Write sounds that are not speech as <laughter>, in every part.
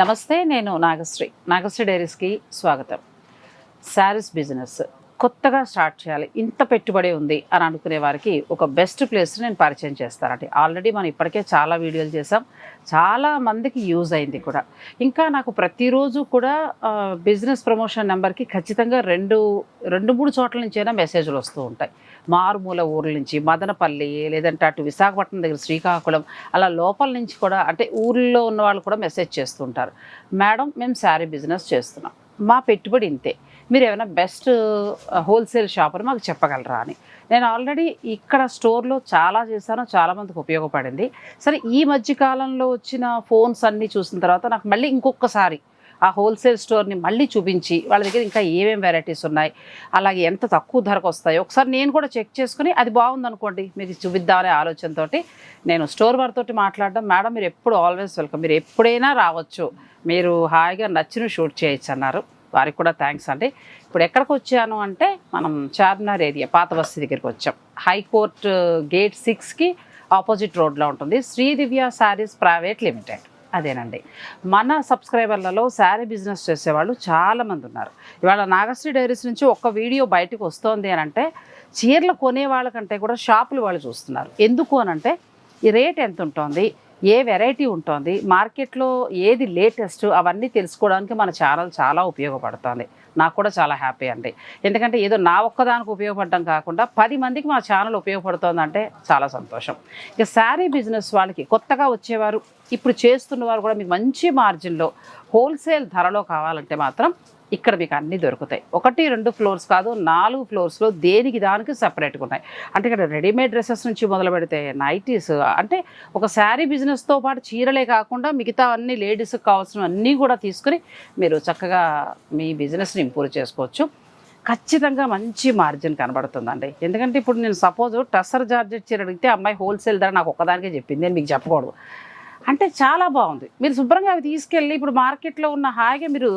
నమస్తే నేను నాగశ్రీ. నాగశ్రీ డైరీస్కి స్వాగతం. శారీస్ బిజినెస్ కొత్తగా స్టార్ట్ చేయాలి ఇంత పెట్టుబడి ఉంది అని అనుకునే వారికి ఒక బెస్ట్ ప్లేస్ నేను పరిచయం చేస్తానండి ఆల్రెడీ మనం ఇప్పటికే చాలా వీడియోలు చేసాం చాలా మందికి యూజ్ అయింది కూడా. ఇంకా నాకు ప్రతిరోజు కూడా బిజినెస్ ప్రమోషన్ నెంబర్కి ఖచ్చితంగా రెండు రెండు మూడు చోట్ల నుంచి అయినా మెసేజ్లు వస్తూ ఉంటాయి. మారుమూల ఊర్ల నుంచి మదనపల్లి లేదంటే అటు విశాఖపట్నం దగ్గర శ్రీకాకుళం అలా లోపల నుంచి కూడా అంటే ఊర్లో ఉన్న వాళ్ళు కూడా మెసేజ్ చేస్తుంటారు. మేడం మేము శారీ బిజినెస్ చేస్తున్నాం. మా పెట్టుబడి ఇంతే. మీరు ఏమైనా బెస్ట్ హోల్సేల్ షాప్ అని మాకు చెప్పగలరా? అని. నేను ఆల్రెడీ ఇక్కడ స్టోర్లో చాలా చేశాను చాలామందికి ఉపయోగపడింది. సరే ఈ మధ్య కాలంలో వచ్చిన ఫోన్స్ అన్నీ చూసిన తర్వాత నాకు మళ్ళీ ఇంకొకసారి ఆ హోల్సేల్ స్టోర్ని మళ్ళీ చూపించి వాళ్ళ దగ్గర ఇంకా ఏమేమి వెరైటీస్ ఉన్నాయి అలాగే ఎంత తక్కువ ధరకు వస్తాయి ఒకసారి నేను కూడా చెక్ చేసుకుని అది బాగుందనుకోండి మీకు చూపిద్దామనే ఆలోచనతోటి నేను స్టోర్ వారితో మాట్లాడడం. మేడం మీరు ఎప్పుడు ఆల్వేస్ వెల్కమ్. మీరు ఎప్పుడైనా రావచ్చు. మీరు హాయిగా నచ్చిన షూట్ చేయొచ్చు అన్నారు. వారికి కూడా థ్యాంక్స్ అండి. ఇప్పుడు ఎక్కడికి వచ్చాను అంటే మనం చార్మినార్ ఏరియా పాత బస్తీ దగ్గరికి వచ్చాం. హైకోర్టు గేట్ సిక్స్కి ఆపోజిట్ రోడ్లో ఉంటుంది. Sridivya Sarees Private Limited. అదేనండి. మన సబ్స్క్రైబర్లలో శారీ బిజినెస్ చేసేవాళ్ళు చాలామంది ఉన్నారు. ఇవాళ నాగశ్రీ డైరీస్ నుంచి ఒక్క వీడియో బయటకు వస్తోంది అని అంటే చీరలు కొనే వాళ్ళకంటే కూడా షాపులు వాళ్ళు చూస్తున్నారు. ఎందుకు అని అంటే ఈ రేట్ ఎంత ఉంటుంది? ఏ వెరైటీ ఉంటుంది? మార్కెట్లో ఏది లేటెస్ట్? అవన్నీ తెలుసుకోవడానికి మన ఛానల్ చాలా ఉపయోగపడుతుంది. నాకు కూడా చాలా హ్యాపీ అండి. ఎందుకంటే ఏదో నా ఒక్కదానికి ఉపయోగపడడం కాకుండా పది మందికి మా ఛానల్ ఉపయోగపడుతుంది అంటే చాలా సంతోషం. ఇక శారీ బిజినెస్ వాళ్ళకి కొత్తగా వచ్చేవారు ఇప్పుడు చేస్తున్న వారు కూడా మీకు మంచి మార్జిన్లో హోల్సేల్ ధరలో కావాలంటే మాత్రం ఇక్కడ మీకు అన్నీ దొరుకుతాయి. ఒకటి రెండు ఫ్లోర్స్ కాదు నాలుగు ఫ్లోర్స్లో దేనికి దానికి సపరేట్గా ఉన్నాయి. అంటే ఇక్కడ రెడీమేడ్ డ్రెస్సెస్ నుంచి మొదలు పెడితే నైటీస్ అంటే ఒక శారీ బిజినెస్తో పాటు చీరలే కాకుండా మిగతా అన్ని లేడీస్కి కావాల్సిన అన్నీ కూడా తీసుకుని మీరు చక్కగా మీ బిజినెస్ని ఇంప్రూవ్ చేసుకోవచ్చు. ఖచ్చితంగా మంచి మార్జిన్ కనబడుతుందండి. ఎందుకంటే ఇప్పుడు నేను సపోజ్ టస్సర్ జార్జెట్ చీర అడిగితే అమ్మాయి హోల్సేల్ ధర నాకు ఒక్కదానికే చెప్పింది నేను మీకు చెప్పకూడదు. అంటే చాలా బాగుంది. మీరు శుభ్రంగా అవి తీసుకెళ్ళి ఇప్పుడు మార్కెట్లో ఉన్న హాయిగా మీరు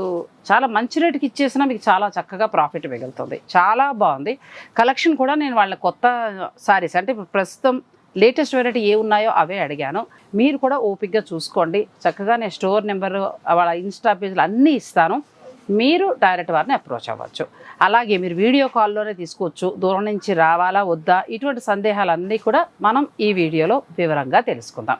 చాలా మంచి రేటుకి ఇచ్చేసినా మీకు చాలా చక్కగా ప్రాఫిట్ మిగులుతుంది. చాలా బాగుంది. కలెక్షన్ కూడా నేను వాళ్ళ కొత్త సారీస్ అంటే ఇప్పుడు ప్రస్తుతం లేటెస్ట్ వెరైటీ ఏ ఉన్నాయో అవే అడిగాను. మీరు కూడా ఓపిక్గా చూసుకోండి. చక్కగా నేను స్టోర్ నెంబరు వాళ్ళ ఇన్స్టా పేజ్లు అన్నీ ఇస్తాను. మీరు డైరెక్ట్ వారిని అప్రోచ్ అవ్వచ్చు. అలాగే మీరు వీడియో కాల్లోనే తీసుకోవచ్చు. దూరం నుంచి రావాలా వద్దా ఇటువంటి సందేహాలన్నీ కూడా మనం ఈ వీడియోలో వివరంగా తెలుసుకుందాం.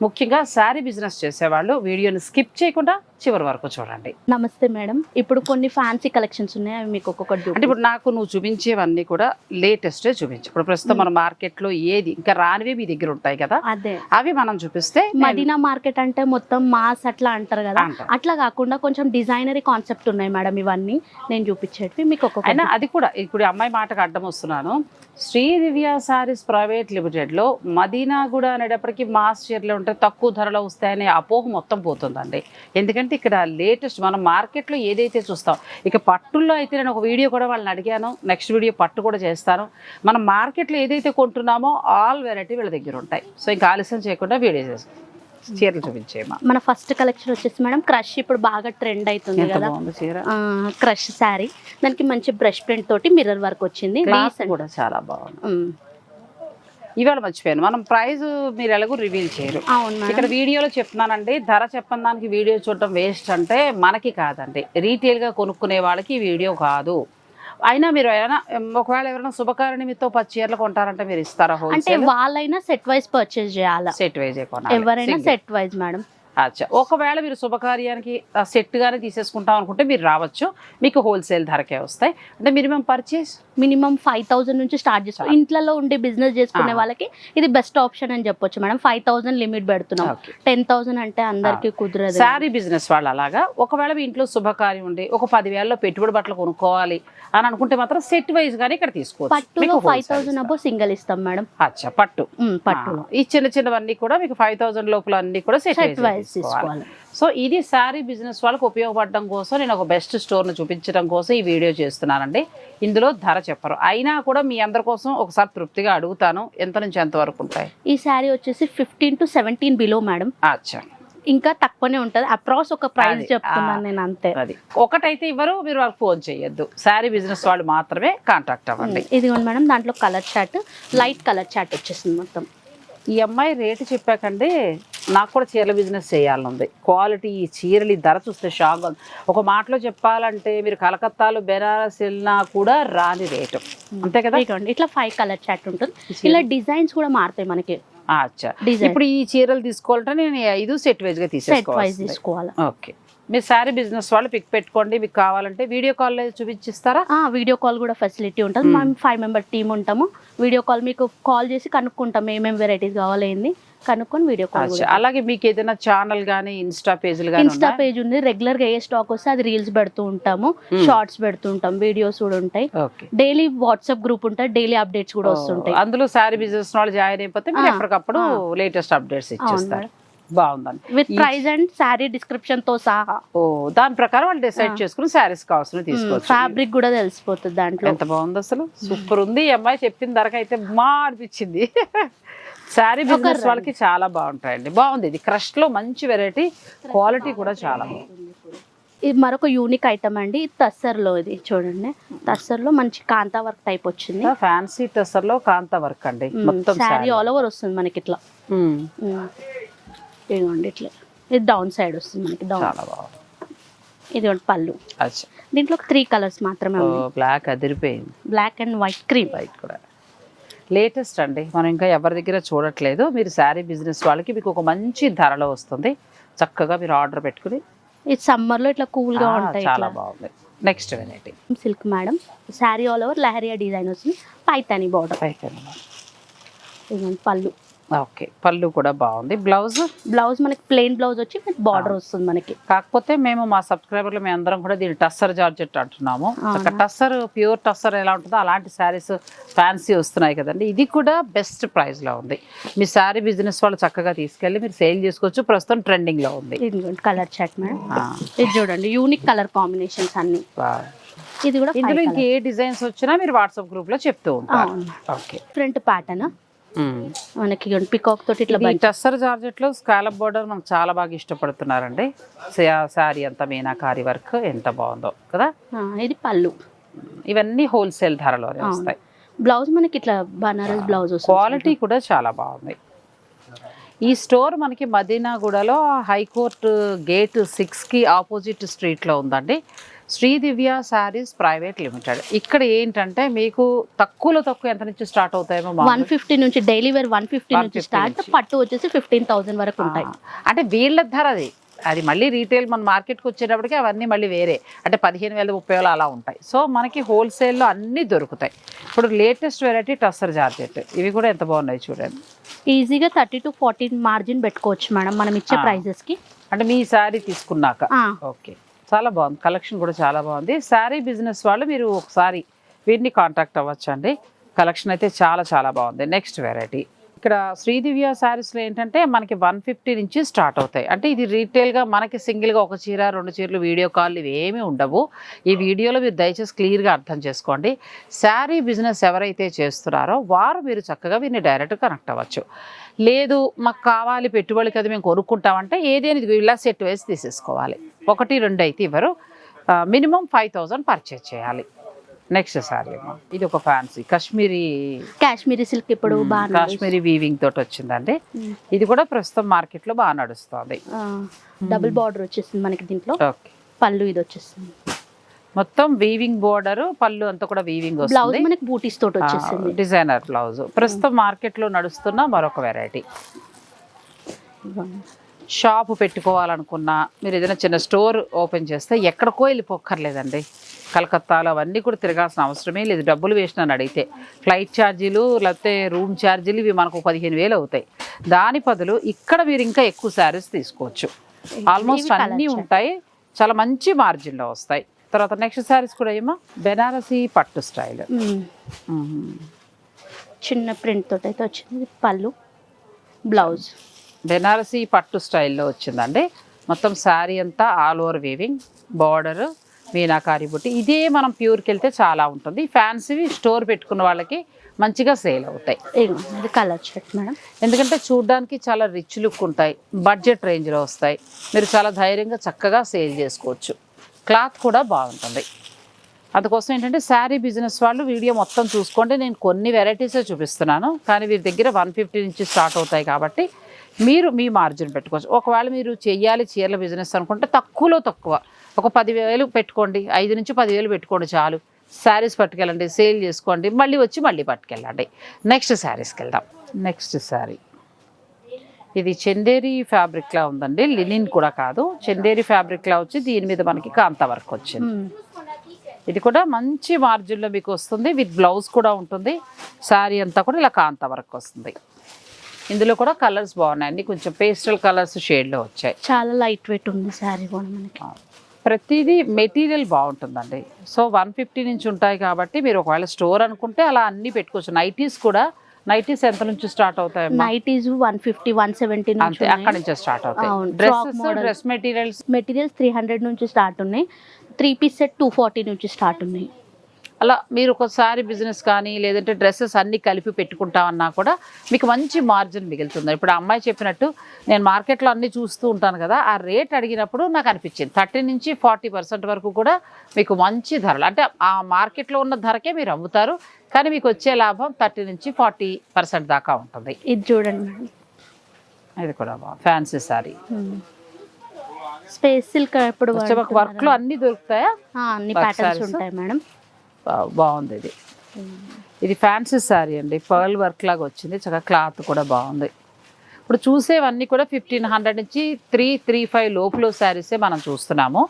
ముఖ్యంగా శారీ బిజినెస్ చేసేవాళ్ళు వీడియోని స్కిప్ చేయకుండా చివరి వరకు చూడండి. నమస్తే మేడం. ఇప్పుడు కొన్ని ఫ్యాన్సీ కలెక్షన్స్ ఉన్నాయి అవి మీకు ఒక్కొక్కటి అంటే ఇప్పుడు నాకు నువ్వు చూపించేవన్నీ కూడా లేటెస్టే చూపించు. ఇప్పుడు ప్రస్తుతం మన మార్కెట్లో ఏది ఇంకా రానివి మీ దగ్గర ఉంటాయి కదా. అదే. అవి మనం చూపిస్తే మదీనా మార్కెట్ అంటే మొత్తం మాస్ అట్లా అంటారు కదా. అట్లా కాకుండా కొంచెం డిజైనరీ కాన్సెప్ట్ ఉన్నాయి మేడం ఇవన్నీ. నేను చూపించేటివి మీకు అయినా ఒక్కొక్క అది కూడా ఇప్పుడు అమ్మాయి మాటకు అడ్డం వస్తున్నాను. శ్రీదివ్య సారీస్ ప్రైవేట్ లిమిటెడ్లో మదీనా కూడా అనేటప్పటికి మాస్ చీరలు ఉంటే తక్కువ ధరలో వస్తాయనే అపోహ మొత్తం పోతుందండి. ఎందుకంటే ఇక్కడ లేటెస్ట్ మనం మార్కెట్లో ఏదైతే చూస్తాం ఇక పట్టుల్లో అయితే నేను ఒక వీడియో కూడా వాళ్ళని అడిగాను. నెక్స్ట్ వీడియో పట్టు కూడా చేస్తాను. మనం మార్కెట్లో ఏదైతే కొంటున్నామో ఆల్ వెరైటీ వీళ్ళ దగ్గర ఉంటాయి. సో ఇంకా ఆలస్యం చేయకుండా వీడియో చేసి చీరలు చూపించేమా మన ఫస్ట్ కలెక్షన్ వచ్చేసి మేడం క్రష్ ఇప్పుడు బాగా ట్రెండ్ అవుతుంది కదా. క్రష్ శారీ దానికి మంచి బ్రష్ ప్రింట్ తోటి మిర్రర్ వర్క్ వచ్చింది. కూడా చాలా బాగుంది. ఇవాళ మర్చిపోయాను. మనం ప్రైస్ మీరు ఎలాగో రివీల్ చేయరు. ఇక్కడ వీడియోలో చెప్తున్నానండి ధర చెప్పని దానికి వీడియో చూడటం వేస్ట్ అంటే మనకి కాదండి. రీటైల్గా కొనుక్కునే వాళ్ళకి వీడియో కాదు. అయినా మీరు ఏమైనా ఒకవేళ ఎవరైనా శుభకార్య నిమిత్తం పది చీరలు కొంటారంటే మీరు ఇస్తారా అంటే వాళ్ళైనా సెట్ వైజ్ పర్చేస్ చేయాలా? సెట్ వైజ్ ఎవరైనా. Set wise madam. అచ్చా. ఒకవేళ మీరు శుభకార్యానికి సెట్గానే తీసేసుకుంటాం అనుకుంటే మీరు రావచ్చు. మీకు హోల్సేల్ ధరకే వస్తాయి. అంటే minimum purchase minimum five thousand నుంచి స్టార్ట్ చేస్తాం. ఇంట్లో ఉండి బిజినెస్ చేసుకునే. వాళ్ళకి ఇది బెస్ట్ ఆప్షన్ అని చెప్పొచ్చు మేడం. ఫైవ్ థౌసండ్ లిమిట్ పెడుతున్నాం. టెన్ థౌసండ్ అంటే అందరికి కుదరదు. శారీ బిజినెస్ వాళ్ళు అలాగా. ఒకవేళ మీ ఇంట్లో శుభకార్యం ఉండి ఒక పదివేలలో పెట్టుబడి బట్టలు కొనుక్కోవాలి అని అనుకుంటే మాత్రం సెట్ వైజ్ గానీ ఇక్కడ తీసుకోవచ్చు. పట్టులో మీకు ఫైవ్ థౌసండ్. అబ్బో సింగిల్ ఇస్తాం మేడం. అచ్చా పట్టు. పట్టులో. ఆ, ఈ చిన్న చిన్నవన్నీ కూడా మీకు ఫైవ్ థౌసండ్ లోపల అన్ని కూడా సెట్ సెట్ వైజ్ తీసుకోవాలి. సో ఇది శారీ బిజినెస్ వాళ్ళకి ఉపయోగపడడం కోసం నేను ఒక బెస్ట్ స్టోర్ను చూపించడం కోసం ఈ వీడియో చేస్తున్నానండి. ఇందులో ధర చెప్పరు. అయినా కూడా మీ అందరి కోసం ఒకసారి తృప్తిగా అడుగుతాను. ఎంత నుంచి ఎంత వరకు ఉంటాయి? ఈ శారీ వచ్చేసి fifteen to seventeen below madam అచ్చా. ఇంకా తక్కువనే ఉంటది. అప్రాక్స్ ఒక ప్రైస్ చెప్తున్నాను. నేను అంతే. అది. ఒకటైతే ఇవ్వరు మీరు వాళ్ళకి ఫోన్ చేయొద్దు. శారీ బిజినెస్ వాళ్ళు మాత్రమే కాంటాక్ట్ అవ్వండి. ఇదిగోండి మేడం దాంట్లో colour chart light colour chart వచ్చేసింది మొత్తం. ఈ అమ్మాయి రేటు చెప్పాకండి. నాకు కూడా చీరల బిజినెస్ చేయాలని ఉంది క్వాలిటీ ఈ చీరలు ఈ ధర చూస్తే షాక్ ఉంది. ఒక మాటలో చెప్పాలంటే మీరు కలకత్తాలో బెనారస్ వెళ్ళినా కూడా రాని రేటు. అంతే కదా? ఇట్లా ఫైవ్ కలర్ చాట్ ఉంటుంది. ఇలా డిజైన్స్ కూడా మారుతాయి మనకి. అచ్చా. ఇప్పుడు ఈ చీరలు తీసుకోవాలంటే నేను ఐదు సెట్ వైజ్గా సెట్ వైజ్ తీసేసుకోవాలి తీసుకోవాలి? ఓకే మీరు శారీ బిజినెస్ వాళ్ళు పిక్ పెట్టుకోండి. మీకు కావాలంటే వీడియో కాల్ చూపించిస్తారా? వీడియో కాల్ కూడా ఫెసిలిటీ ఉంటుంది. మేము. ఫైవ్ మెంబర్ టీమ్ ఉంటాము. వీడియో కాల్ మీకు కాల్ చేసి కనుక్కుంటాం. ఏమేమి వెరైటీస్ కావాలి ఏంది. కనుక్కొని వీడియో కాల్. అలాగే మీకు ఏదైనా ఛానల్ గానీ ఇన్స్టా పేజీలు గానీ ఇన్స్టా పేజ్ ఉంది. రెగ్యులర్గా ఏ స్టాక్ వస్తే అది రీల్స్ పెడుతూ ఉంటాము. Hmm. షార్ట్స్ పెడుతూ ఉంటాం వీడియోస్ కూడా ఉంటాయి. డైలీ వాట్సాప్ గ్రూప్ ఉంటాయి. డైలీ అప్డేట్స్ కూడా వస్తుంటాయి. అందులో శారీ బిజినెస్ వాళ్ళు జాయిన్ అయిపోతే మీరు ఎప్పటికప్పుడు. లేటెస్ట్ అప్డేట్స్ ఇచ్చేస్తారు. బాగుందండి. విత్ ప్రైస్ అండ్ శారీ డిస్క్రిప్షన్తో సహా. ఓ దాని ప్రకారం వాళ్ళు డిసైడ్. చేసుకుని శారీస్ కావాల్సిన తీసుకోవచ్చు. ఫ్యాబ్రిక్ కూడా తెలిసిపోతుంది దాంట్లో. ఎంత బాగుంది అసలు? సూపర్ ఉంది. ఈ అమ్మాయి చెప్పిన ధరకు అయితే మా అనిపించింది శారీ బిజినెస్. వాళ్ళకి చాలా బాగుంటాయండి. బాగుంది. ఇది క్రష్లో మంచి వెరైటీ క్వాలిటీ కూడా చాలా బాగుంది. ఇది మరొక యూనిక్ ఐటమ్ అండి తస్సర్లో ఇది. చూడండి. తస్సర్లో మంచి కాంతా వర్క్ టైప్ వచ్చింది. ఫ్యాన్సీ టెసర్లో కాంత వర్క్ అండి. మొత్తం శారీ ఆల్ ఓవర్ వస్తుంది మనకి ఇట్లా. ఇదిగోండి ఇట్లా. ఇది డౌన్ సైడ్ వస్తుంది మనకి డౌన్ చాలా బాగుంది. ఇదిగోండి పళ్ళు. అచ్చా. దీంట్లో త్రీ కలర్స్ మాత్రమే బ్లాక్ అదిరిపోయింది. బ్లాక్ అండ్ వైట్ క్రీమ్ బయట కూడా. లేటెస్ట్ అండి. మనం ఇంకా ఎవరి దగ్గర చూడట్లేదు. మీరు శారీ బిజినెస్ వాళ్ళకి మీకు ఒక మంచి ధరలో వస్తుంది. చక్కగా మీరు ఆర్డర్ పెట్టుకుని ఇది సమ్మర్లో ఇట్లా కూల్గా ఆ, ఉంటాయి చాలా బాగుంది. Next variety silk madam saree all over leheriya design వస్తుంది పైతాని బార్డర్ ఇదిగోండి పళ్ళు. ఓకే పళ్ళు కూడా బాగుంది. బ్లౌజ్ బ్లౌజ్ మనకి ప్లెయిన్ బ్లౌజ్ వచ్చి బార్డర్ వస్తుంది మనకి. కాకపోతే మేము మా సబ్స్క్రైబర్లు మేము అందరం కూడా దీన్ని టస్సర్ జార్జెట్ అంటున్నాము? టస్సర్ ప్యూర్ టస్సర్ ఎలా ఉంటుందో అలాంటి శారీస్ ఫ్యాన్సీ వస్తున్నాయి కదండి. ఇది కూడా బెస్ట్ ప్రైస్లో ఉంది. మీ శారీ బిజినెస్ వాళ్ళు చక్కగా తీసుకెళ్ళి మీరు సేల్ చేసుకోవచ్చు. ప్రస్తుతం ట్రెండింగ్లో ఉంది. Colour chart madam. ఇది చూడండి యూనిక్ కలర్ కాంబినేషన్స్ అన్ని. ఇది కూడా ఇందులో ఇంక ఏ డిజైన్స్ వచ్చినా మీరు వాట్సాప్ గ్రూప్లో చెప్తూ ఉంటారు. ఓకే. డిఫరెంట్ ప్యాటర్న్ మనకి పికాక్ తోటి ఇట్లా టస్సర్ జార్జెట్లో స్కాలప్ బోర్డర్ మనకు చాలా బాగా ఇష్టపడుతున్నారండి. శారీ అంతా మీనాకారి వర్క్ ఎంత బాగుందో కదా? ఇది పళ్ళు. ఇవన్నీ హోల్సేల్ ధరలోనే వస్తాయి. బ్లౌజ్ మనకి ఇట్లా బనారస్ బ్లౌజ్ క్వాలిటీ కూడా చాలా బాగుంది. ఈ స్టోర్ మనకి మదీనాగూడలో హైకోర్టు గేట్ సిక్స్కి ఆపోజిట్ స్ట్రీట్లో ఉందండి. Sridivya Sarees Private Limited. ఇక్కడ ఏంటంటే మీకు తక్కువలో తక్కువ ఎంత నుంచి స్టార్ట్ అవుతాయేమో వన్ ఫిఫ్టీ నుంచి డైలీ వేర్ వన్ ఫిఫ్టీ 150 నుంచి స్టార్ట్. పట్టు వచ్చేసి ఫిఫ్టీన్ థౌసండ్ వరకు ఉంటాయి. అంటే వీళ్ళ ధర అది. అది మళ్ళీ రీటైల్ మన మార్కెట్కి వచ్చేటప్పటికి అవన్నీ మళ్ళీ వేరే. అంటే పదిహేను వేల ముప్పై వేలు అలా ఉంటాయి. సో మనకి హోల్సేల్లో అన్నీ దొరుకుతాయి. ఇప్పుడు లేటెస్ట్ వెరైటీ టస్సర్ జార్జెట్. ఇవి కూడా ఎంత బాగున్నాయి చూడండి. ఈజీగా థర్టీ టు ఫార్టీన్ మార్జిన్ పెట్టుకోవచ్చు మేడం మనం ఇచ్చే ఆ. ప్రైజెస్కి అంటే మీ శారీ తీసుకున్నాక. ఓకే. చాలా బాగుంది. కలెక్షన్ కూడా చాలా బాగుంది. శారీ బిజినెస్ వాళ్ళు మీరు ఒకసారి వీటిని కాంటాక్ట్ అవ్వచ్చు అండి కలెక్షన్ అయితే చాలా చాలా బాగుంది. నెక్స్ట్ వెరైటీ ఇక్కడ శ్రీదివ్య శారీస్లో ఏంటంటే మనకి వన్ ఫిఫ్టీ నుంచి స్టార్ట్ అవుతాయి. అంటే ఇది రీటైల్గా మనకి సింగిల్గా ఒక చీర రెండు చీరలు వీడియో కాల్ ఇవి ఏమీ ఉండవు. ఈ వీడియోలో మీరు దయచేసి క్లియర్గా అర్థం చేసుకోండి. శారీ బిజినెస్ ఎవరైతే చేస్తున్నారో వారు మీరు చక్కగా వీరిని డైరెక్ట్ కనెక్ట్ అవ్వచ్చు. లేదు మాకు కావాలి పెట్టుబడి కదా మేము కొనుక్కుంటామంటే ఏదేని ఇలా సెట్ వేసి తీసేసుకోవాలి. ఒకటి రెండు అయితే ఇవ్వరు. మినిమం ఫైవ్ థౌజండ్ పర్చేజ్ చేయాలి. నెక్స్ట్ సారీ అమ్మా ఇది ఒక ఫ్యాన్సీ కాశ్మీరీ కాశ్మీరీ సిల్క్ ఇప్పుడు బాగా కాశ్మీరీ వీవింగ్ తోటి వచ్చిందండి. ఇది కూడా ప్రస్తుతం మార్కెట్లో బాగా నడుస్తుంది. డబుల్ బార్డర్ వచ్చేసింది మనకి దీంట్లో. పళ్ళు ఇది వచ్చేసింది. మొత్తం వీవింగ్ బోర్డర్ పళ్ళు అంతా కూడా వీవింగ్ వస్తుంది. మనకి బూటీస్ తోటి వచ్చేసింది. డిజైనర్ బ్లౌజ్ ప్రస్తుతం మార్కెట్లో నడుస్తున్న మరొక వెరైటీ షాపు పెట్టుకోవాలనుకున్నా మీరు ఏదైనా చిన్న స్టోర్ ఓపెన్ చేస్తే ఎక్కడికో వెళ్ళిపోక్కర్లేదండి. కలకత్తాలో అవన్నీ కూడా తిరగాల్సిన అవసరమే లేదు. డబ్బులు వేసిన అని అడిగితే. ఫ్లైట్ ఛార్జీలు లేకపోతే రూమ్ ఛార్జీలు ఇవి మనకు పదిహేను వేలు అవుతాయి. దాని బదులు ఇక్కడ మీరు ఇంకా ఎక్కువ శారీస్ తీసుకోవచ్చు. ఆల్మోస్ట్ అన్నీ. ఉంటాయి. చాలా మంచి మార్జిన్లో వస్తాయి. తర్వాత నెక్స్ట్ శారీస్ కూడా ఏమో? బెనారసీ పట్టు స్టైల్. చిన్న ప్రింట్ తోటి అయితే వచ్చింది. పళ్ళు బ్లౌజ్. బెనారసీ పట్టు స్టైల్లో వచ్చిందండి. మొత్తం శారీ అంతా all over weaving. Border meenakari butti. ఇదే మనం ప్యూర్కి వెళ్తే చాలా ఉంటుంది. ఫ్యాన్సీ స్టోర్ పెట్టుకున్న వాళ్ళకి మంచిగా సేల్ అవుతాయి. ఇది కలర్ షర్ట్ మేడం. ఎందుకంటే చూడడానికి చాలా రిచ్ లుక్ ఉంటాయి. బడ్జెట్ రేంజ్లో వస్తాయి. మీరు చాలా ధైర్యంగా చక్కగా సేల్ చేసుకోవచ్చు. క్లాత్ కూడా బాగుంటుంది. అందుకోసం ఏంటంటే శారీ బిజినెస్ వాళ్ళు వీడియో మొత్తం చూసుకోండి. నేను కొన్ని వెరైటీసే చూపిస్తున్నాను. కానీ వీరి దగ్గర వన్ ఫిఫ్టీ నుంచి స్టార్ట్ అవుతాయి కాబట్టి మీరు మీ మార్జిన్ పెట్టుకోవచ్చు. ఒకవేళ మీరు చెయ్యాలి చీరల బిజినెస్ అనుకుంటే తక్కువలో తక్కువ. ఒక పదివేలు పెట్టుకోండి ఐదు నుంచి పదివేలు పెట్టుకోండి చాలు. శారీస్ పట్టుకెళ్ళండి సేల్ చేసుకోండి మళ్ళీ వచ్చి మళ్ళీ పట్టుకెళ్ళండి. నెక్స్ట్ శారీస్కి వెళ్దాం. నెక్స్ట్ శారీ. ఇది చందేరి ఫ్యాబ్రిక్లా ఉందండి లినిన్ కూడా కాదు. చందేరి ఫ్యాబ్రిక్లా వచ్చి దీని మీద మనకి కాంతా వర్క్ వచ్చింది. ఇది కూడా మంచి మార్జిన్లో మీకు వస్తుంది విత్ బ్లౌజ్ కూడా ఉంటుంది. శారీ అంతా కూడా ఇలా కాంతా వర్క్ వస్తుంది. ఇందులో కూడా కలర్స్ బాగున్నాయండి కొంచెం పేస్టల్ కలర్స్ షేడ్లో వచ్చాయి. చాలా లైట్ వెయిట్ ఉంది శారీ కూడా మనకి. ప్రతిదీ మెటీరియల్ బాగుంటుందండి. సో వన్ ఫిఫ్టీ నుంచి ఉంటాయి కాబట్టి మీరు ఒకవేళ స్టోర్ అనుకుంటే అలా అన్ని పెట్టుకోవచ్చు. నైటీస్ కూడా నైటీస్ ఎంత నుంచి start అవుతాయమ్మా? Nighties one fifty one seventy అంతే నుంచి అక్కడి నుంచే స్టార్ట్ అవుతాయి. Dresses. Dress materials? Materials three hundred నుంచి స్టార్ట్ ఉన్నాయి. Three piece set two forty నుంచి స్టార్ట్ ఉన్నాయి. అలా మీరు ఒకసారి బిజినెస్ కానీ లేదంటే డ్రెస్సెస్ అన్ని కలిపి పెట్టుకుంటామన్నా కూడా మీకు మంచి మార్జిన్ మిగులుతుంది. ఇప్పుడు అమ్మాయి చెప్పినట్టు నేను మార్కెట్లో అన్ని చూస్తూ ఉంటాను కదా ఆ రేట్ అడిగినప్పుడు నాకు అనిపించింది. థర్టీ నుంచి ఫార్టీ పర్సెంట్ వరకు కూడా మీకు మంచి ధరలు. అంటే ఆ మార్కెట్లో ఉన్న ధరకే మీరు అమ్ముతారు కానీ మీకు వచ్చే లాభం థర్టీ నుంచి ఫార్టీ పర్సెంట్ దాకా ఉంటుంది. ఇది చూడండి ఇది కూడా ఫ్యాన్సీ సారీ స్పేస్ సిల్క్ ఎప్పుడు వాడుతున్నారు? వర్క్లో అన్నీ దొరుకుతాయా? అన్ని ప్యాటర్న్స్? ఉంటాయి మేడం. బాగుంది ఇది. ఇది ఫ్యాన్సీ శారీ అండి. పర్ల్ వర్క్ లాగా వచ్చింది. చక్కగా క్లాత్ కూడా బాగుంది. ఇప్పుడు చూసేవన్నీ కూడా ఫిఫ్టీన్ హండ్రెడ్ నుంచి త్రీ త్రీ ఫైవ్ లోపులో శారీసే మనం చూస్తున్నాము.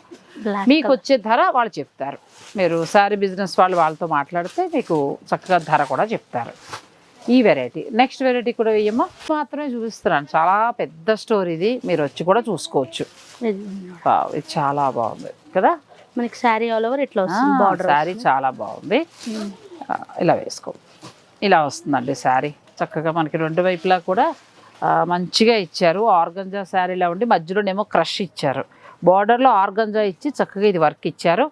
మీకు వచ్చే ధర వాళ్ళు చెప్తారు. మీరు శారీ బిజినెస్ వాళ్ళు వాళ్ళతో మాట్లాడితే మీకు చక్కగా ధర కూడా చెప్తారు. ఈ వెరైటీ. నెక్స్ట్ వెరైటీ కూడా వెయ్యమ్మా. మాత్రమే చూపిస్తున్నాను. చాలా పెద్ద స్టోర్ ఇది మీరు వచ్చి కూడా చూసుకోవచ్చు. ఇది చాలా బాగుంది కదా? మనకి శారీ ఆల్ ఓవర్ ఇట్లా వస్తుంది బార్డర్ శారీ చాలా బాగుంది. ఇలా వేసుకో. ఇలా వస్తుందండి శారీ. చక్కగా మనకి రెండు వైపులా కూడా మంచిగా ఇచ్చారు. ఆర్గంజా శారీలా ఉండి మధ్యలోనేమో క్రష్ ఇచ్చారు. బార్డర్లో ఆర్గంజా ఇచ్చి చక్కగా ఇది వర్క్ ఇచ్చారు.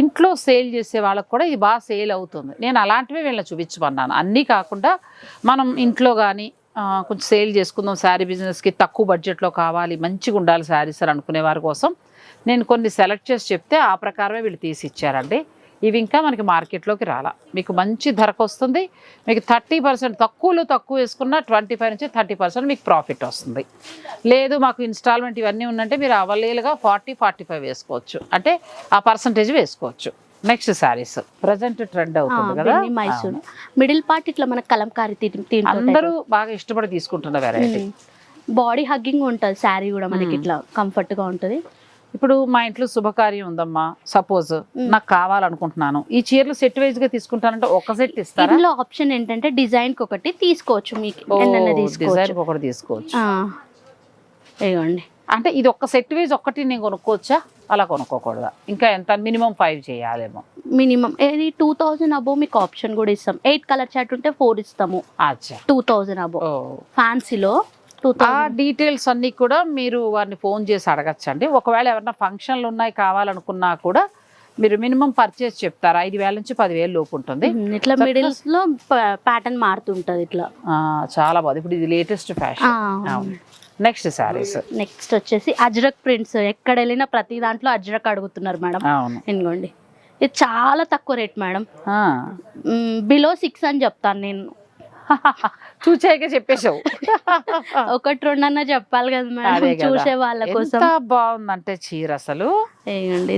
ఇంట్లో సేల్ చేసే వాళ్ళకి కూడా ఇది బాగా సేల్ అవుతుంది. నేను అలాంటివి వీళ్ళని చూపించమన్నాను. అన్నీ కాకుండా మనం ఇంట్లో కానీ కొంచెం సేల్ చేసుకుందాం శారీ బిజినెస్కి తక్కువ బడ్జెట్లో కావాలి మంచిగా ఉండాలి శారీస్ అని అనుకునే వారి కోసం నేను కొన్ని సెలెక్ట్ చేసి చెప్తే ఆ ప్రకారమే వీళ్ళు తీసి ఇచ్చారండి. ఇవి ఇంకా మనకి మార్కెట్లోకి రాలా. మీకు మంచి ధరకు వస్తుంది. మీకు థర్టీ పర్సెంట్ తక్కువలో తక్కువ వేసుకున్న ట్వంటీ ఫైవ్ నుంచి థర్టీ పర్సెంట్ మీకు ప్రాఫిట్ వస్తుంది. లేదు మాకు ఇన్స్టాల్మెంట్ ఇవన్నీ ఉందంటే మీరు అవలేలుగా ఫార్టీ ఫార్టీ ఫైవ్ వేసుకోవచ్చు. అంటే ఆ పర్సంటేజ్ వేసుకోవచ్చు. నెక్స్ట్ శారీస్ ప్రజెంట్ ట్రెండ్ అవుతుంది కదా? మైసూర్. మిడిల్ పార్ట్ ఇట్లా మనకి కలంకారీ అందరూ బాగా ఇష్టపడి తీసుకుంటున్న వెరైటీ బాడీ హగ్గింగ్ ఉంటుంది శారీ కూడా మనకి ఇట్లా కంఫర్ట్గా ఉంటది. ఇప్పుడు మా ఇంట్లో శుభకార్యం ఉందమ్మా. సపోజ్ నాకు కావాలనుకుంటున్నాను. ఈ చీరలు సెట్ వైజ్గా తీసుకుంటానంటే ఒక సెట్ ఇస్తారా? ఇందులో ఆప్షన్ ఏంటంటే డిజైన్ ఒకటి తీసుకోవచ్చు మీకు. ఎన్నైనా తీసుకోవచ్చు. డిజైన్ ఒకటి తీసుకోవచ్చు. ఆ, ఇదిగోండి. అంటే ఇది ఒక్క సెట్ వైజ్ ఒక్కటి నేను కొనుక్కోవచ్చా? అలా కొనుక్కోకూడదా? ఇంకా ఎంత? మినిమం ఫైవ్ చేయాలేమో. మినిమం. ఇది టూ థౌజండ్ అబో మీకు ఆప్షన్ కూడా ఇస్తాం. ఎయిట్ కలర్ చార్ట్ ఉంటే ఫోర్ ఇస్తాము. అచ్చా. టూ థౌజండ్ అబో ఓ. ఫ్యాన్సీలో ఆ డీటెయిల్స్ అన్నీ కూడా మీరు వారిని ఫోన్ చేసి అడగచ్చండి. ఒకవేళ ఎవరైనా ఫంక్షన్లు ఉన్నాయి కావాలనుకున్నా కూడా మీరు మినిమం పర్చేస్ చెప్తారు? ఐదు వేల నుంచి పదివేలు లోపు ఉంటుంది. ఇట్లా మిడిల్స్లో ప్యాటర్న్ మారుతుంటది ఇట్లా. చాలా బాగుంది. ఇప్పుడు ఇది latest fashion next sarees next వచ్చేసి అజ్రక్ ప్రింట్స్ ఎక్కడ వెళ్ళినా ప్రతి దాంట్లో అజ్రక్ అడుగుతున్నారు మేడం. ఇదిగోండి. ఇది చాలా తక్కువ రేట్ మేడం. బిలో సిక్స్ అని చెప్తాను నేను. చూచాక చెప్పేశావు. ఒకటి రెండు అన్న చెప్పాలి కదా మేడం. చూసే వాళ్ళ కోసం. ఎంత బాగుందంటే చీర అసలు.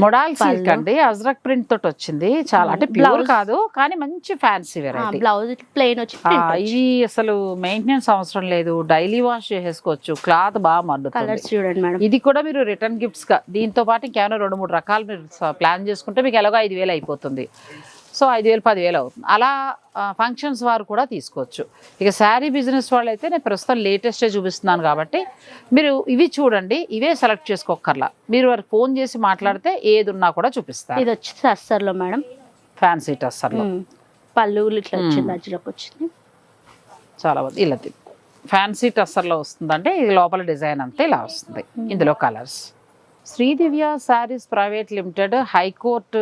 Modal silk. అండి. అజ్రక్ ప్రింట్ తోటి వచ్చింది. చాలా అంటే ప్యూర్. కాదు కానీ మంచి ఫ్యాన్సీ వెరైటీ. బ్లౌజ్ ప్లెయిన్ వచ్చి. ఇది అసలు మెయింటెనెన్స్ అవసరం లేదు. డైలీ వాష్ చేసేసుకోవచ్చు. క్లాత్ బాగా మన్నుతుంది కలర్స్ చూడండి మేడం. ఇది కూడా మీరు రిటర్న్ గిఫ్ట్స్గా దీంతో పాటు ఇంకేమైనా రెండు మూడు రకాలు మీరు ప్లాన్ చేసుకుంటే మీకు ఎలాగో ఐదు వేలు అయిపోతుంది. సో ఐదు వేలు పదివేలు అవుతుంది. అలా ఫంక్షన్స్ వారు కూడా తీసుకోవచ్చు. ఇక శారీ బిజినెస్ వాళ్ళు అయితే నేను ప్రస్తుతం లేటెస్టే చూపిస్తున్నాను కాబట్టి మీరు ఇవి చూడండి ఇవే సెలెక్ట్ చేసుకోకర్లా మీరు వారికి ఫోన్ చేసి మాట్లాడితే ఏది ఉన్నా కూడా చూపిస్తారు. ఇది వచ్చి అస్సర్లో మేడం. ఫ్యాన్సీ టస్సర్లో. పళ్ళు ఇట్లా వచ్చింది వచ్చింది. చాలా బాగుంది. ఇలా ఫ్యాన్సీ టస్సర్లో వస్తుందంటే ఇది లోపల డిజైన్ అంతా ఇలా వస్తుంది. ఇందులో colours Sridivya Sarees Private Limited high court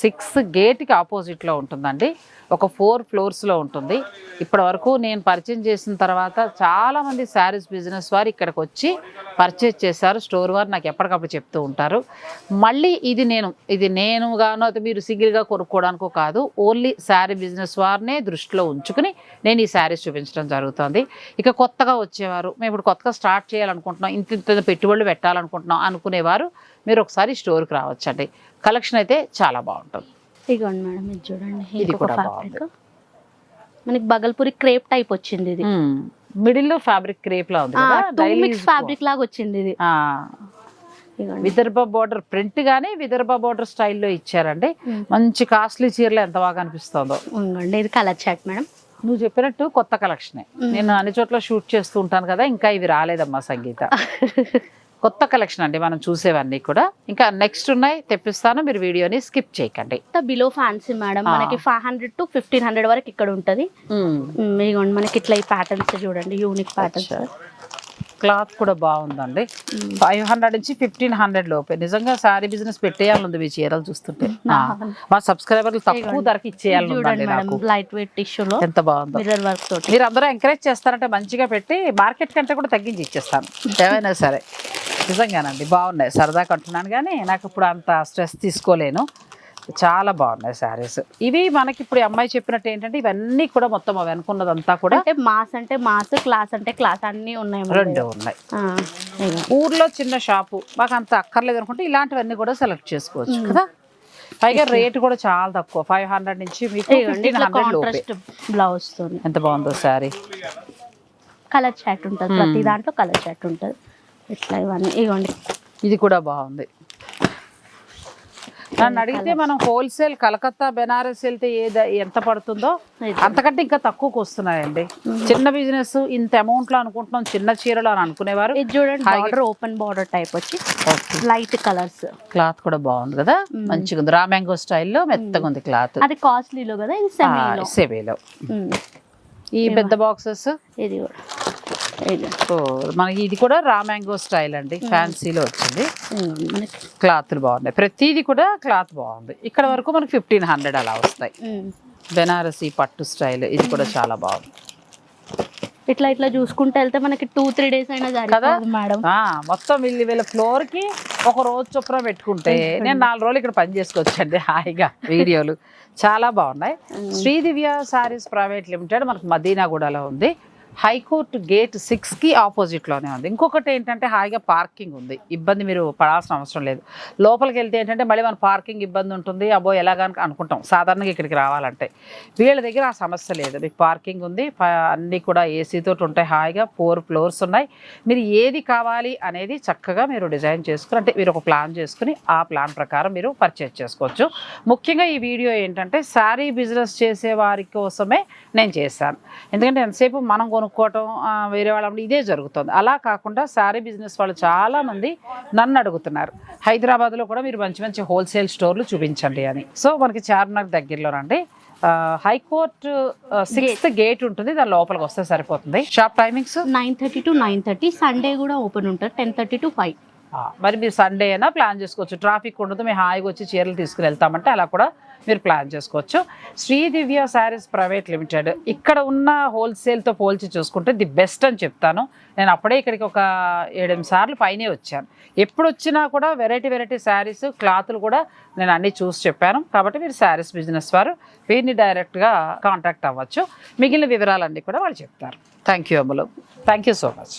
six గేట్కి ఆపోజిట్లో ఉంటుందండి. ఒక ఫోర్ ఫ్లోర్స్లో ఉంటుంది. ఇప్పటి వరకు నేను పరిచయం చేసిన తర్వాత చాలామంది శారీస్ బిజినెస్ వారు ఇక్కడికి వచ్చి పర్చేజ్ చేశారు. స్టోర్ వారు నాకు ఎప్పటికప్పుడు చెప్తూ ఉంటారు. మళ్ళీ ఇది నేను ఇది నేను గాను అది మీరు సింగిల్గా కొనుక్కోవడానికో కాదు ఓన్లీ శారీ బిజినెస్ వారినే దృష్టిలో ఉంచుకుని నేను ఈ శారీస్ చూపించడం జరుగుతుంది. ఇక కొత్తగా వచ్చేవారు. మేము ఇప్పుడు కొత్తగా స్టార్ట్ చేయాలనుకుంటున్నాం. ఇంత ఇంత పెట్టుబడులు పెట్టాలనుకుంటున్నాం అనుకునేవారు. మీరు ఒకసారి స్టోర్కి రావచ్చండి. కలెక్షన్ అయితే చాలా బాగుంటుంది. ఇదిగోండి మేడం ఇది చూడండి. ఇది కూడా మనకి బగల్పూరి క్రేప్ టైప్ వచ్చింది ఇది. మిడిల్లో ఫ్యాబ్రిక్ క్రేప్ లా ఉంది కదా? మిక్స్ ఫ్యాబ్రిక్ లాగా వచ్చింది ఇది. విదర్భ బోర్డర్ ప్రింట్ గానీ విదర్భ బోర్డర్ స్టైల్లో ఇచ్చారండి. మంచి కాస్ట్లీ చీరలు ఎంత బాగా అనిపిస్తుందో. ఇది కలర్ చాట్ మేడం. నువ్వు చెప్పినట్టు కొత్త కలెక్షనే నేను అన్ని చోట్ల షూట్ చేస్తూ ఉంటాను కదా ఇంకా ఇవి రాలేదమ్మా సంగీత. <laughs> కొత్త కలెక్షన్ అండి మనం చూసేవన్నీ కూడా. ఇంకా నెక్స్ట్ ఉన్నాయి తెప్పిస్తాను. మీరు వీడియోని స్కిప్ చేయకండి. Below fancy madam. మనకి five hundred to fifteen hundred వరకు ఇక్కడ ఉంటది. మనకి ఇట్లా ఈ ప్యాటర్న్స్ చూడండి యూనిక్ ప్యాటర్న్స్ క్లాత్ కూడా బాగుందండి. ఫైవ్ హండ్రెడ్ నుంచి ఫిఫ్టీన్ హండ్రెడ్ లోపే. నిజంగా సారీ బిజినెస్ పెట్టేయాలంది మీ చీరలు చూస్తుంటే. <laughs> మా సబ్స్క్రైబర్లు తక్కువ ధరకి నాకు. లైట్ వెయిట్ టిష్యూలో ఎంత బాగుందో. మిర్రర్ వర్క్ తోటి. మీరు అందరూ ఎంకరేజ్ చేస్తారంటే మంచిగా పెట్టి మార్కెట్ కంటే కూడా తగ్గించి ఇచ్చేస్తాను. <laughs> ఏమైనా సరే. నిజంగానండి బాగున్నాయి. సరదాగా అంటున్నాను కానీ నాకు ఇప్పుడు అంత స్ట్రెస్ తీసుకోలేను. చాలా బాగున్నాయి శారీస్. ఇవి మనకి ఇప్పుడు అమ్మాయి చెప్పినట్టు ఏంటంటే ఇవన్నీ కూడా మొత్తం అవి అనుకున్నదంతా కూడా అంటే మాస్ అంటే మాస్ క్లాస్ అంటే క్లాస్ అన్ని ఉన్నాయి రెండు. ఉన్నాయి. ఊర్లో చిన్న షాపు మాకు అంత అక్కర్లేదు అనుకుంటే ఇలాంటివన్నీ కూడా సెలెక్ట్ చేసుకోవచ్చు కదా? పైగా రేట్ కూడా చాలా తక్కువ. ఫైవ్ హండ్రెడ్ నుంచి మీకు ఫిఫ్టీన్ హండ్రెడ్ బ్లౌజ్ ఎంత బాగుందో శారీ. కలర్ చాట్ ఉంటుంది. ప్రతి దాంట్లో కలర్ చాట్ ఉంటుంది. ఇట్లా ఇవన్నీ. ఇవ్వండి ఇది కూడా బాగుంది. నన్ను అడిగితే మనం హోల్సేల్ కలకత్తా బెనారస్ వెళ్తే ఏ ద- ఎంత పడుతుందో అంతకంటే ఇంకా తక్కువకు వస్తున్నాయండి. చిన్న బిజినెస్ ఇంత అమౌంట్లో అనుకుంటున్నాం చిన్న చీరలు అని అనుకునేవారు. ఇది చూడండి బార్డర్ ఓపెన్ బార్డర్ టైప్ వచ్చి లైట్ కలర్స్ క్లాత్ కూడా బాగుంది కదా? మంచిగా ఉంది. రా మ్యాంగో స్టైల్లో మెత్తగా ఉంది క్లాత్ అది కాస్ట్లీలో కదా? ఇది సెమీలో ఈ పెద్ద బాక్సెస్ ఇది కూడా. మనకి ఇది కూడా రా మ్యాంగో స్టైల్ అండి. ఫ్యాన్సీలో వచ్చింది. క్లాత్లు బాగున్నాయి. ప్రతిదీ కూడా క్లాత్ బాగుంది. ఇక్కడ వరకు మనకి ఫిఫ్టీన్ హండ్రెడ్ అలా వస్తాయి. బెనారసీ పట్టు స్టైల్ ఇది కూడా చాలా బాగుంది. ఇట్లా ఇట్లా చూసుకుంటే వెళ్తే మనకి టూ త్రీ డేస్ అయినా సరిపోదు మేడం. మొత్తం వీళ్ళు వీళ్ళ ఫ్లోర్కి ఒక రోజు చొప్పున పెట్టుకుంటే నేను నాలుగు రోజులు ఇక్కడ పని చేసుకోవచ్చండి హాయిగా వీడియోలు. చాలా బాగున్నాయి. శ్రీదివ్య సారీస్ ప్రైవేట్ లిమిటెడ్ మనకు మదీనాగూడలో ఉంది. హైకోర్టు గేట్ సిక్స్కి ఆపోజిట్లోనే ఉంది. ఇంకొకటి ఏంటంటే హాయిగా పార్కింగ్ ఉంది. ఇబ్బంది మీరు పడాల్సిన అవసరం లేదు. లోపలికి వెళ్తే ఏంటంటే మళ్ళీ మన పార్కింగ్ ఇబ్బంది ఉంటుంది. అబ్బో ఎలాగా అని అనుకుంటాం. సాధారణంగా ఇక్కడికి రావాలంటే. వీళ్ళ దగ్గర ఆ సమస్య లేదు. మీకు పార్కింగ్ ఉంది. అన్నీ కూడా ఏసీతో ఉంటాయి. హాయిగా ఫోర్ ఫ్లోర్స్ ఉన్నాయి. మీరు ఏది కావాలి అనేది చక్కగా మీరు డిజైన్ చేసుకుని అంటే మీరు ఒక ప్లాన్ చేసుకుని ఆ ప్లాన్ ప్రకారం మీరు పర్చేజ్ చేసుకోవచ్చు. ముఖ్యంగా ఈ వీడియో ఏంటంటే శారీ బిజినెస్ చేసే వారి కోసమే నేను చేశాను. ఎందుకంటే ఎంతసేపు మనం కొనుక్కోవటం వేరే వాళ్ళ ఇదే జరుగుతుంది. అలా కాకుండా శారీ బిజినెస్ వాళ్ళు చాలామంది నన్ను అడుగుతున్నారు. హైదరాబాద్లో కూడా మీరు మంచి మంచి హోల్సేల్ స్టోర్లు చూపించండి అని. సో మనకి చార్మినార్ దగ్గరలోనండి హైకోర్టు సిక్స్త్ గేట్ ఉంటుంది. దాని లోపలికి వస్తే సరిపోతుంది. Shop timings? Nine thirty to nine thirty. Sunday కూడా ఓపెన్ ఉంటుంది. Ten thirty to five. మరి మీరు సండే అయినా ప్లాన్ చేసుకోవచ్చు? ట్రాఫిక్ ఉండదు. మేము హాయిగా వచ్చి చీరలు తీసుకుని వెళ్తామంటే అలా కూడా మీరు ప్లాన్ చేసుకోవచ్చు. Sridivya Sarees Private Limited. ఇక్కడ ఉన్న హోల్సేల్తో పోల్చి చూసుకుంటే ది బెస్ట్ అని చెప్తాను. నేను అప్పుడే ఇక్కడికి ఒక ఏడెనిమిది సార్లు పైనే వచ్చాను. ఎప్పుడు వచ్చినా కూడా వెరైటీ వెరైటీ శారీస్ క్లాతులు కూడా నేను అన్నీ చూసి చెప్పాను. కాబట్టి మీరు శారీస్ బిజినెస్ వారు వీరిని డైరెక్ట్గా కాంటాక్ట్ అవ్వచ్చు. మిగిలిన వివరాలన్నీ కూడా వాళ్ళు చెప్తారు. థ్యాంక్ యూ అమ్మలు థ్యాంక్ యూ సో మచ్.